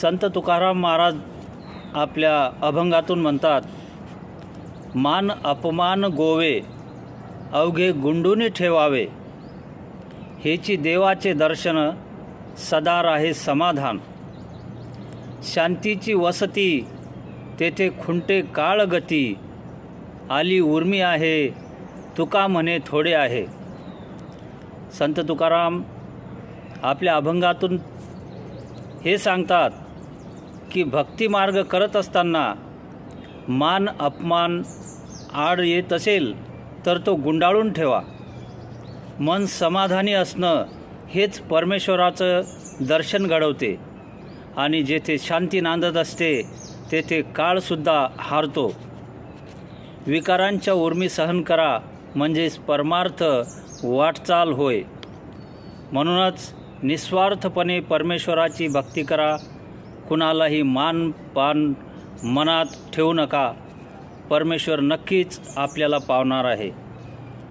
संत तुकाराम महाराज आपल्या अभंगातून म्हणतात मान अपमान गोवे अवघे गुंडूने ठेवावे. हेची देवाचे दर्शन सदा राहे समाधान. शांतीची वसती तेथे खुंटे काळ गती. आली उर्मी आहे तुका म्हणे थोडे आहे. संत तुकाराम आपल्या अभंगातून हे सांगतात की भक्तिमार्ग करत असताना मान अपमान आड येत असेल तर तो गुंडाळून ठेवा. मन समाधानी असणं हेच परमेश्वराचं दर्शन घडवते. आणि जेथे शांती नांदत असते तेथे काळसुद्धा हारतो. विकारांच्या उर्मी सहन करा म्हणजेच परमार्थ वाटचाल होय. म्हणूनच निस्वार्थपणे परमेश्वराची भक्ती करा कुणालाही मान पान मनात ठेवू नका. परमेश्वर नक्कीच आपल्याला पावणार आहे.